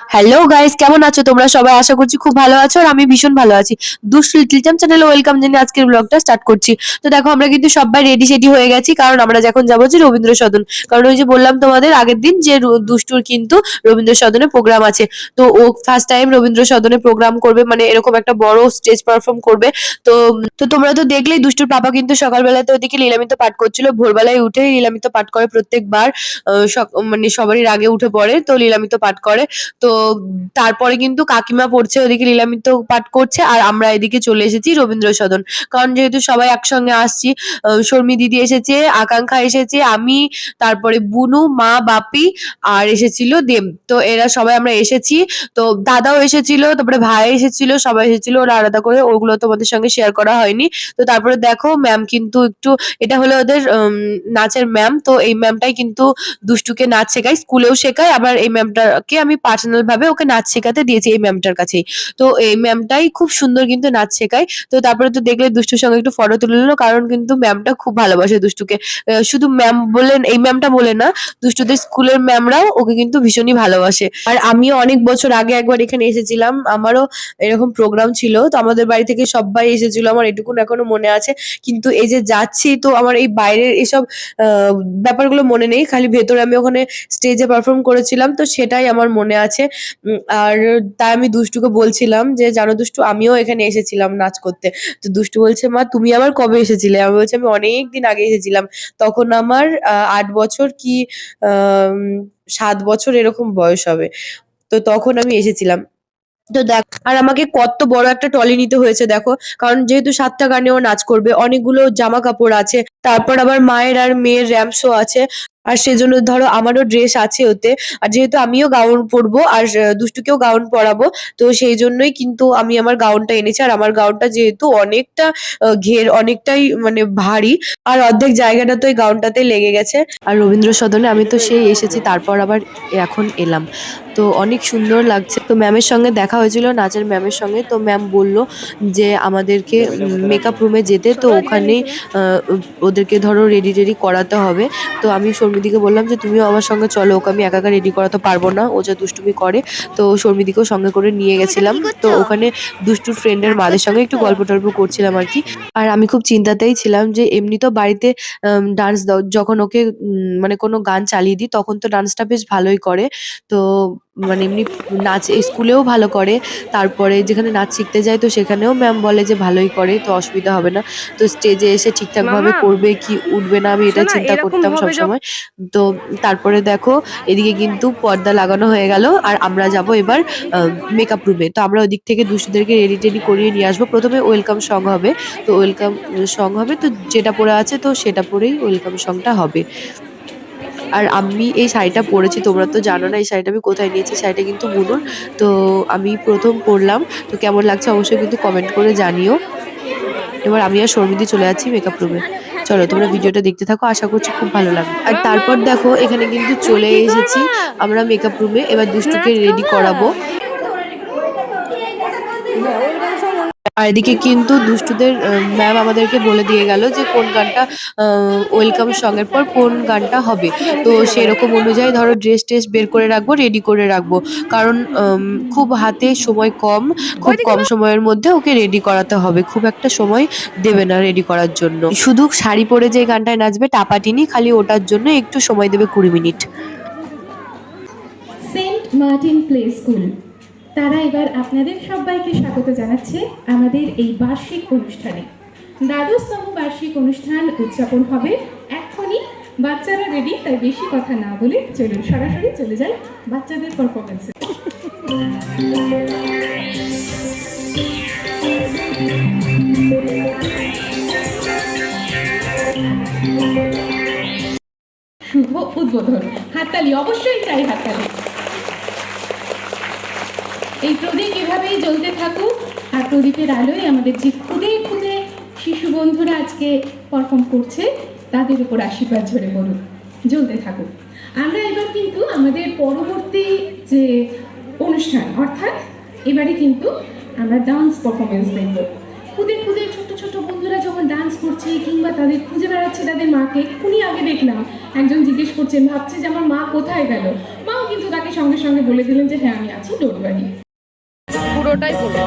Hello guys কেমন আছো? তোমরা সবাই আশা করছি খুব ভালো আছো আর আমি ভীষণ ভালো আছি। দুষ্টু লিটল চ্যাম চ্যানেলে ওয়েলকাম জানিয়ে আজকের ব্লগটা স্টার্ট করছি। তো দেখো, আমরা কিন্তু সবাই রেডি সেডি হয়ে গেছি, কারণ আমরা যখন যাব যে রবীন্দ্র সদন কারণ ওই যে বললাম তোমাদের আগের দিন যে দুষ্টুর কিন্তু রবীন্দ্র সদনে প্রোগ্রাম আছে। তো ও ফার্স্ট টাইম রবীন্দ্র সদনে প্রোগ্রাম করবে মানে এরকম একটা বড় স্টেজ পারফর্ম করবে। তো তো তোমরা তো দেখলেই দুষ্টুর পাপা কিন্তু সকালবেলাতে ওদিকে লীলামিত পাঠ করছিল। ভোরবেলায় উঠে লীলামিত পাঠ করে প্রত্যেকবার মানে সবারই আগে উঠে পড়ে, তো লীলামিত পাঠ করে। তো তারপরে কিন্তু কাকিমা পড়ছে, ওদিকে লীলামিত পাঠ করছে আর আমরা এদিকে চলে এসেছি রবীন্দ্র সদন। কারণ যেহেতু সবাই একসঙ্গে আসছি শর্মি দিদি এসেছে, আকাঙ্ক্ষা এসেছে, আমি, তারপরে বুনু, মা, বাপি আর এসেছিল দেব। তো এরা সবাই আমরা এসেছি। তো দাদাও এসেছিল, তারপরে ভাই এসেছিল, সবাই এসেছিল, ওরা আলাদা করে ওগুলো তোমাদের সঙ্গে শেয়ার করা হয়নি। তো তারপরে দেখো ম্যাম কিন্তু একটু, এটা হলো ওদের নাচের ম্যাম তো এই ম্যামটাই কিন্তু দুষ্টুকে নাচ শেখায়, স্কুলেও শেখায়, আবার এই ম্যামটাকে আমি পার্সোনাল ভাবে ওকে নাচ শেখাতে দিয়েছি এই ম্যামটার কাছেই। তো এই ম্যামটাই খুব সুন্দর কিন্তু নাচ শেখায়। তো তারপরে তো দেখলে দুষ্টুর সঙ্গে একটু ফটো তুলে নিলো, কারণ কিন্তু ম্যামটা খুব ভালোবাসে দুষ্টুকে। শুধু ম্যাম বলেন, এই ম্যামটা বলে না, দুষ্টুদের স্কুলের ম্যামরাও ওকে কিন্তু ভীষণই ভালোবাসে। আর আমিও অনেক বছর আগে একবার এখানে এসেছিলাম, আমারও এরকম প্রোগ্রাম ছিল, তো আমাদের বাড়ি থেকে সবাই এসেছিল, আমার এটুকুন এখনও মনে আছে। কিন্তু এই যে যাচ্ছি, তো আমার এই বাইরের এসব ব্যাপারগুলো মনে নেই, খালি ভেতরে আমি ওখানে স্টেজে পারফর্ম করেছিলাম, তো সেটাই আমার মনে আছে। আর তাই আমি দুষ্টুকে বলছিলাম যে, জানো দুষ্টু, আমিও এখানে এসেছিলাম নাচ করতে। তো দুষ্টু বলছে, মা, তুমি আবার কবে এসেছিলে? আমি বলছি, আমি অনেক দিন আগে এসেছিলাম। তখন আমার আট বছর কি সাত বছর এরকম বয়স হবে। তো তখন আমি এসেছিলাম। তো দেখ, আর আমাকে কত বড় একটা টলি নিতে হয়েছে, দেখো। কারণ যেহেতু সাতটা গানে ও নাচ করবে, অনেকগুলো জামা কাপড় আছে, তারপর আবার মায়ের আর মেয়ের র্যাম্প শো আছে। আর সেজন্য ধরো আমারও ড্রেস আছে ওতে। আর যেহেতু আমিও গাউন পরবো আর দুষ্টুকেও গাউন পরাবো তো সেই জন্যই কিন্তু আমি আমার গাউনটা এনেছি। আর আমার গাউনটা যেহেতু অনেকটা ঘের অনেকটাই মানে ভারী আর অর্ধেক জায়গাটা তো এই গাউনটাতে লেগে গেছে। আর রবীন্দ্র সদনে আমি তো সেই এসেছি তারপর আবার এখন এলাম। তো অনেক সুন্দর লাগছে। তো ম্যামের সঙ্গে দেখা হয়েছিল নাচের ম্যামের সঙ্গে। তো ম্যাম বলল যে আমাদেরকে মেকআপ রুমে যেতে তো ওখানেই আহ, ওদেরকে ধরো রেডি টেডি করাতে হবে। তো আমি শর্মিদিকে বললাম যে তুমিও আমার সঙ্গে চলো ওকে আমি একা একা রেডি করাতে পারব না। ও যা দুষ্টুমি করে তো শর্মিদিকেও সঙ্গে করে নিয়ে গেছিলাম। তো ওখানে দুষ্টু ফ্রেন্ডের মাদের সঙ্গে একটু গল্প টল্প করছিলাম আর কি। আর আমি খুব চিন্তাতেই ছিলাম যে এমনি তো বাড়িতে ডান্স দাও যখন ওকে মানে কোনো গান চালিয়ে দিই তখন তো ডান্সটা বেশ ভালোই করে। তো মানে এমনি নাচ স্কুলেও ভালো করে। তারপরে যেখানে নাচ শিখতে যায় তো সেখানেও ম্যাম বলে যে ভালোই করে তো অসুবিধা হবে না। তো স্টেজে এসে ঠিকঠাকভাবে করবে কি উঠবে না আমি এটা চিন্তা করতাম সবসময়। তো তারপরে দেখো এদিকে কিন্তু পর্দা লাগানো হয়ে গেল আর আমরা যাব এবার মেকআপ রুমে তো আমরা ওদিক থেকে দুষ্টুদেরকে রেডি টেডি করিয়ে নিয়ে আসব। প্রথমে ওয়েলকাম সং হবে। তো ওয়েলকাম সং হবে তো যেটা পরে আছে তো সেটা পরেই ওয়েলকাম সংটা হবে। আর আমি এই শাড়িটা পরেছি, তোমরা তো জানো না এই শাড়িটা আমি কোথায় নিয়েছি, শাড়িটা কিন্তু বুনুন তো আমি প্রথম পরলাম, তো কেমন লাগছে অবশ্যই কিন্তু কমেন্ট করে জানিও। এবার আমি আর শর্মিদি চলে যাচ্ছি মেকআপ রুমে চলো, তোমরা ভিডিওটা দেখতে থাকো, আশা করছি খুব ভালো লাগবে। আর তারপর দেখো, এখানে কিন্তু চলে এসেছি আমরা মেকআপ রুমে এবার দুষ্টুকে রেডি করাবো। আর এদিকে কিন্তু দুষ্টুদের ম্যাম আমাদেরকে বলে দিয়ে গেল যে কোন গানটা ওয়েলকাম সং এর পর কোন গানটা হবে। তো সেরকম অনুযায়ী ধরো ড্রেস ট্রেস বের করে রাখব রেডি করে রাখব। কারণ খুব হাতে সময় কম খুব কম সময়ের মধ্যে ওকে রেডি করাতে হবে। খুব একটা সময় দেবে না রেডি করার জন্য। শুধু শাড়ি পরে যে গানটায় নাচবে টাপাটিনি খালি ওটার জন্য একটু সময় দেবে কুড়ি minute. Saint Martin play school. তারা এবার আপনাদের সবাইকে স্বাগত জানাচ্ছে আমাদের এই বার্ষিক অনুষ্ঠানে। দ্বাদশতম বার্ষিক অনুষ্ঠান উদযাপন হবে এক্ষুনি। বাচ্চারা রেডি তাই বেশি কথা না বলে চলুন, সরাসরি চলে যাই বাচ্চাদের পারফরমেন্সে শুভ উদ্বোধন। হাততালি, অবশ্যই চাই হাততালি। এই প্রদীপ এভাবেই জ্বলতে থাকুক। আর প্রদীপের আলোয় আমাদের যে খুদে খুদে শিশু বন্ধুরা আজকে পারফর্ম করছে, তাদের উপর আশীর্বাদ ঝরে পড়ুক। জ্বলতে থাকুক। আমরা এবার কিন্তু আমাদের পরবর্তী যে অনুষ্ঠান, অর্থাৎ এবারে কিন্তু আমরা ডান্স পারফরমেন্স দেখব। খুদে খুদে ছোট ছোট বন্ধুরা যখন ডান্স করছে কিংবা তাদের খুঁজে বেড়াচ্ছে তাদের মাকে, এক্ষুনি আগে দেখলাম একজন জিজ্ঞেস করছেন ভাবছে যে আমার মা কোথায় গেল? মাও কিন্তু তাকে সঙ্গে সঙ্গে বলে দিলেন যে হ্যাঁ আমি আছি ওয়ারি পুরোটাই করি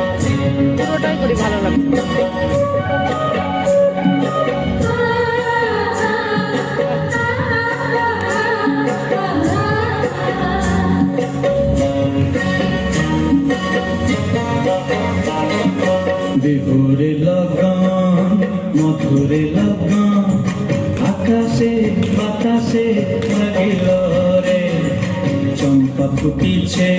পুরোটাই করি, ভালো লাগছে বিহুরে লগন, মধুরে আকাশে, বাতাসে লাগিল রে। চম্পা ফুটিছে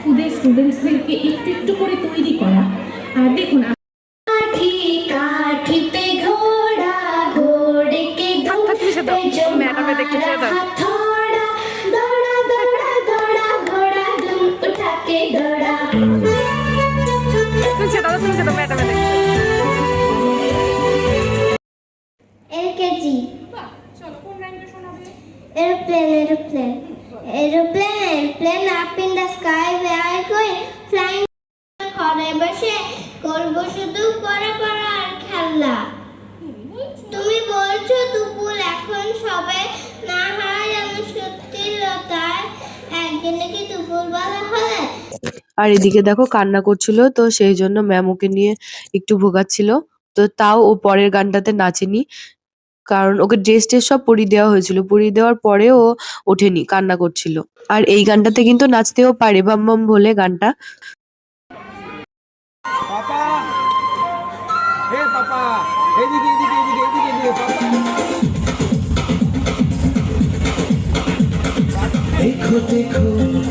খুদে স্টুডেন্টসদেরকে একটু একটু করে তৈরি করা। আর দেখুন এখন সবে না হয় আমি সত্যি লতায় একদিনে কি দুপুর বেলা হলে? আর এদিকে দেখো কান্না করছিল তো সেই জন্য ম্যাম ওকে নিয়ে একটু ভোগাচ্ছিল। তো তাও ও পরের গানটাতে নাচেনি। কারণ ওকে ড্রেস টেস সব পরিয়ে দেওয়া হয়েছিল। পরিয়ে দেওয়ার পরে ও ওঠেনি কান্না করছিল। আর এই গানটাতে কিন্তু নাচতেও পারে বাম বাম বলে গানটা। পাপা! হে পাপা! এদিকে এদিকে এদিকে এদিকে এদিকে পাপা! দেখো দেখো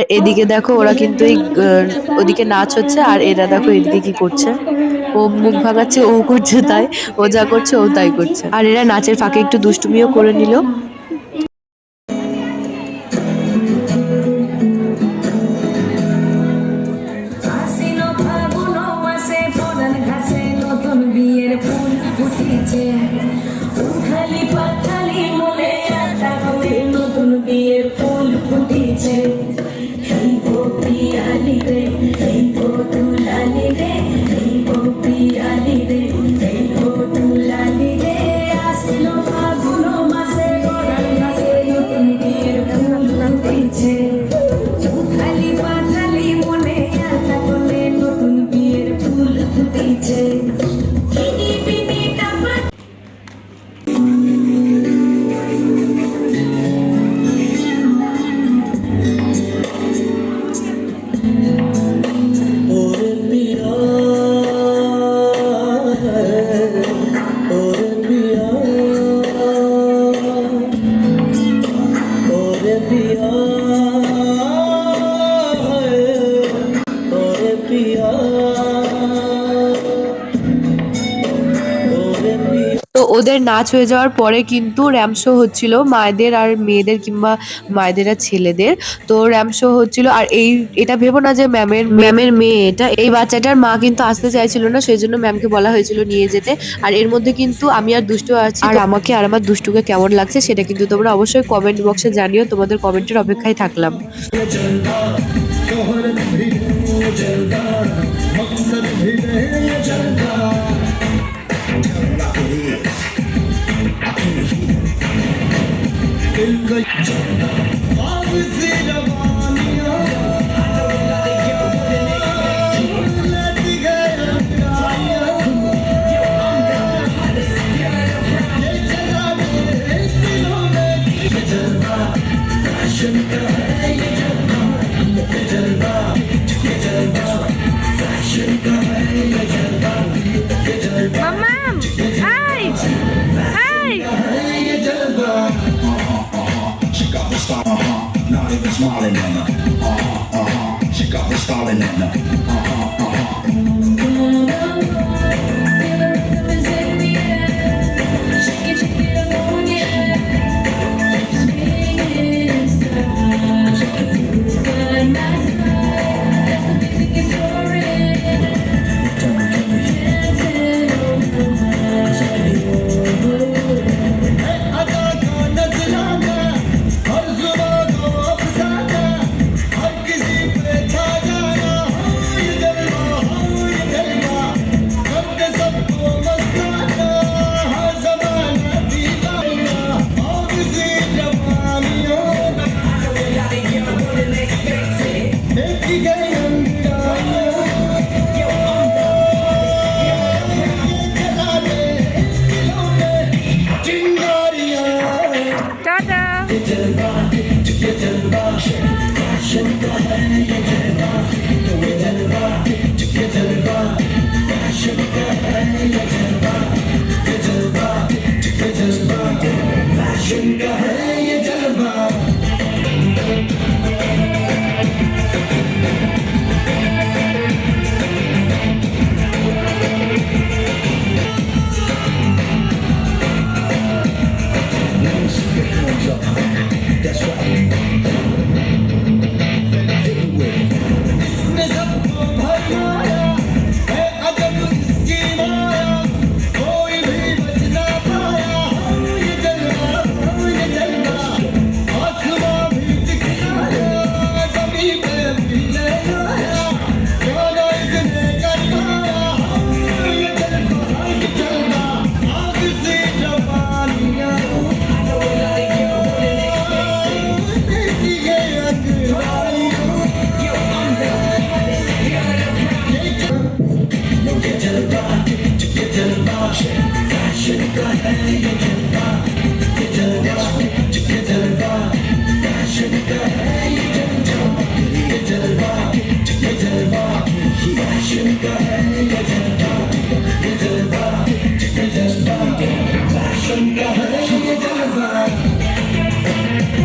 আর এদিকে দেখো ওরা কিন্তু এই ওদিকে নাচ হচ্ছে আর এরা দেখো এদিকে কি করছে। ও মুখ ভাঙাচ্ছে, ও করছে তাই। ও যা করছে, ও তাই করছে। আর এরা নাচের ফাঁকে একটু দুষ্টুমিও করে নিল। নাচ হয়ে যাওয়ার পরে কিন্তু র্যাম শো হচ্ছিল মায়েদের আর মেয়েদের কিংবা মায়েদের আর ছেলেদের তো র্যাম শো হচ্ছিল আর এই এটা ভেবো না যে ম্যামের ম্যামের মেয়ে এটা এই বাচ্চাটার মা কিন্তু আসতে চাইছিল না সেই জন্য ম্যামকে বলা হয়েছিল নিয়ে যেতে আর এর মধ্যে কিন্তু আমি আর দুষ্টু আছি আর আমাকে আর আমার দুষ্টুকে কেমন লাগছে সেটা কিন্তু তোমরা অবশ্যই কমেন্ট বক্সে জানিও তোমাদের কমেন্টের অপেক্ষায় থাকলাম शोहरत भी हो जलवा मकसद भी है जलवा が smiling on uh, uh-huh, uh-huh. She got me stalling and uh, uh-huh.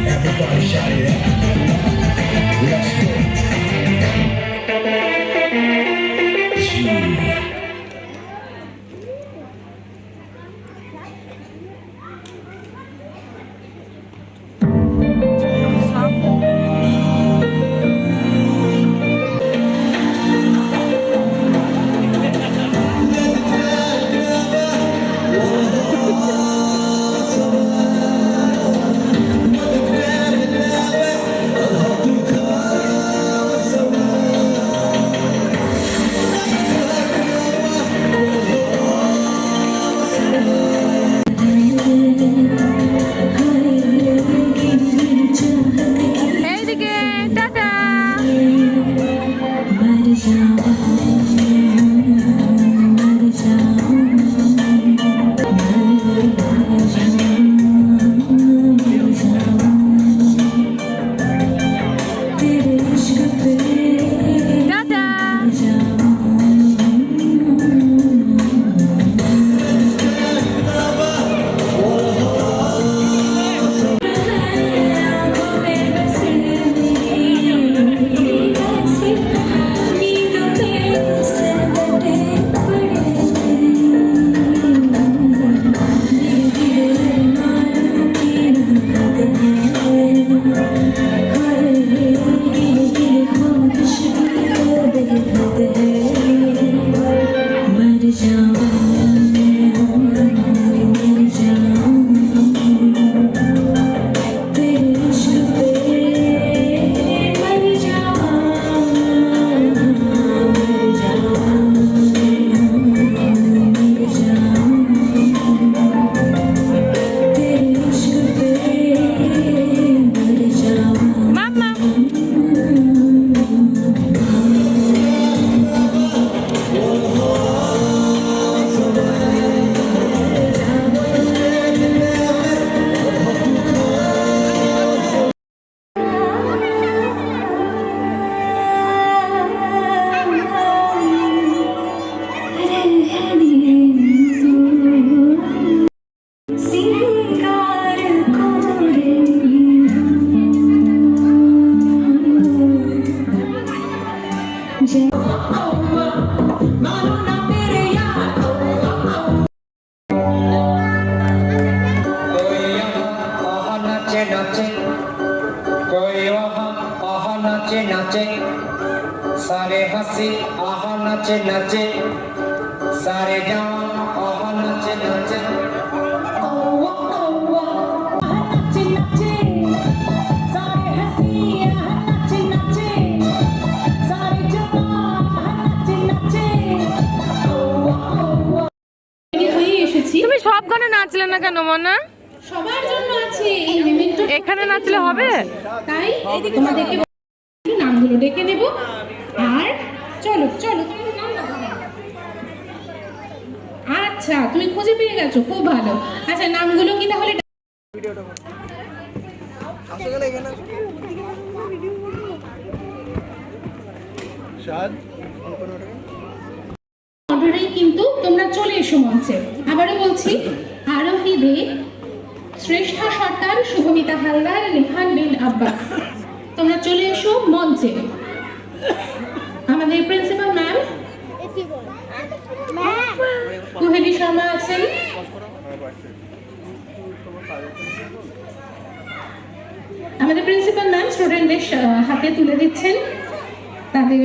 Everybody shout it out. হাসি আহা নাচে নাচে। সারে যাওয়া আহা নাচে নাচে। তুমি সব গানে নাচলে না কেন মনা? সবার জন্য আছে। এখানে নাচলে হবে? তাই তোমাদেরকে নামগুলো ডেকে আর চলো চলো। আচ্ছা তুমি খুঁজে পেয়ে গেছো, খুব ভালো। আচ্ছা নামগুলো কি তাহলে? কিন্তু তোমরা চলে এসো মঞ্চে। আবারও বলছি আরোহী দে শ্রেষ্ঠ সরকার শুভমিতা হালদার নেহান বিন আব্বাস। তোমরা চলে এসো মঞ্চে। আমাদের প্রিন্সিপাল ম্যাম কুহেলি শর্মা আছেন? আমাদের প্রিন্সিপাল ম্যাম স্টুডেন্টদের হাতে তুলে দিচ্ছেন। তাদের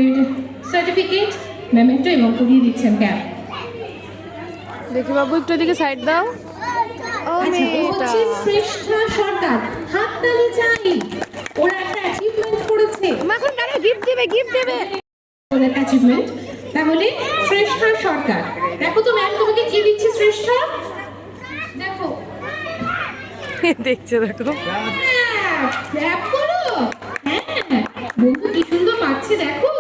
সার্টিফিকেট মেমেন্টো এবং পরিয়ে দিচ্ছেন ক্যাপ দেখি বাবু একটু এদিকে সাইড দাও। ও আচ্ছা মেয়েটা। শ্রেষ্ঠা সরকার হাততালি চাই। ওরা একটা অ্যাচিভমেন্ট করেছে। এখন গিফট দেবে গিফট দেবে? ওদের অ্যাচিভমেন্ট তাহলে শ্রেষ্ঠা সরকার। দেখো তো ম্যাম তোমাকে কি দিচ্ছে শ্রেষ্ঠা? দেখো। দেখছে দেখো। clap করো। হ্যাঁ বন্ধু কি সুন্দর পাচ্ছে দেখো।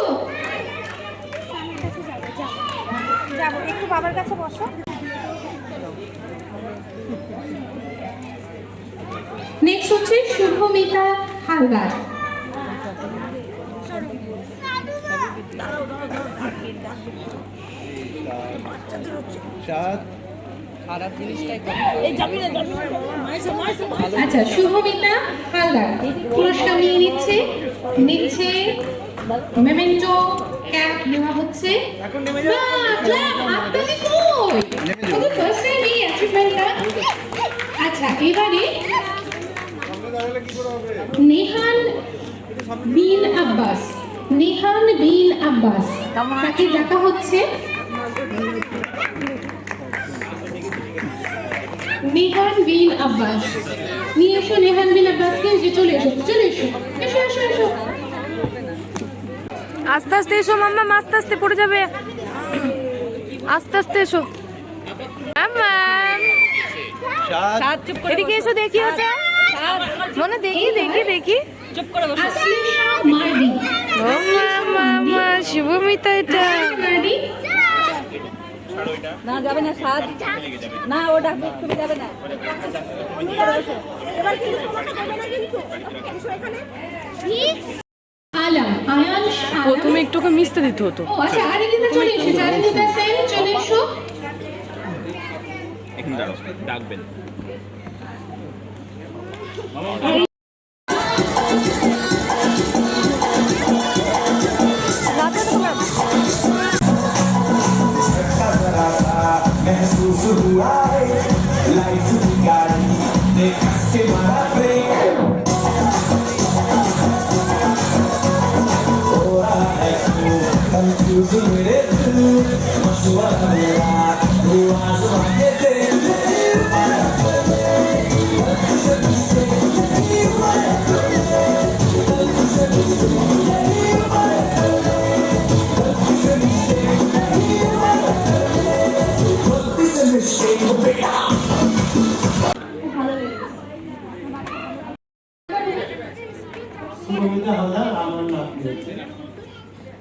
নেক্সট হচ্ছে শুভমিতা হালদার। আচ্ছা শুভমিতা হালদার পুরস্কার নিয়ে নিচ্ছে নিচ্ছে মেমেন্টো ক্যাপ নেওয়া হচ্ছে। আচ্ছা এবারে নেহান বিন আব্বাস নেহান বিন আব্বাস। তাকে ডাকা হচ্ছে। নেহান বিন আব্বাস। নিয়ে এসো নেহান বিন আব্বাসকে যে চলে এসো চলে এসো এসো এসো এসো। আস্তে আস্তে এসো মাম্মা আস্তে আস্তে পড়ে যাবে। আস্তে আস্তে এসো। এদিকে এসো দেখি হচ্ছে মনে দেখি দেখি দেখি। শুভমিতা এটা না যাবে না স্বাদ না ও ডাকবে তুমি যাবে না। প্রথমে একটু ওকে মিশতে দিতে হতো। ও সুমিতা হালদার আমার নাতনি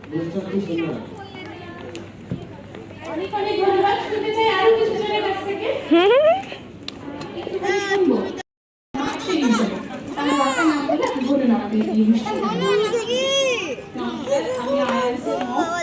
বুঝতে খুব সুন্দর অনেক অনেক ধন্যবাদ। শুনতে চাই আরও কিছু জনের কাছ থেকে। একটুখানি শুনব নাচের হিসেবে তাহলে বাচ্চা নাম বলে আপনি বলে নাও আপনি এই অনুষ্ঠান আমি আয়ান্সের মম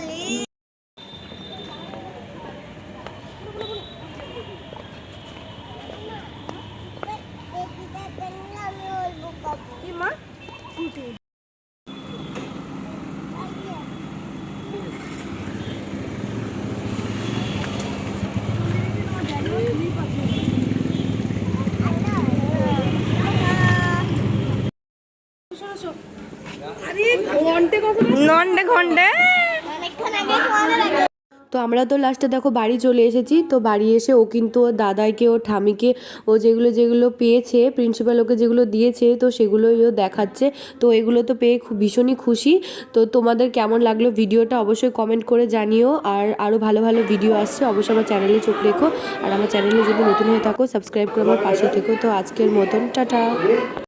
তোমাদের আগে তো আমরা তো লাস্টে দেখো বাড়ি চলে এসেছি, তো বাড়ি এসে ও কিন্তু ওর দাদাইকে ও ঠামিকে, ও যেগুলো যেগুলো পেয়েছে প্রিন্সিপাল ওকে যেগুলো দিয়েছে, তো সেগুলোই ও দেখাচ্ছে। তো এগুলো তো পেয়ে খুব ভীষণই খুশি। তো তোমাদের কেমন লাগল ভিডিওটা অবশ্যই কমেন্ট করে জানিও। আর আরও ভালো ভালো ভিডিও আসছে, অবশ্যই আমার চ্যানেলে চোখ রেখো। আর আমার চ্যানেলে যদি নতুন হয়ে থাকো সাবস্ক্রাইব করে আমার পাশে থেকো। তো আজকের মতন, টাটা।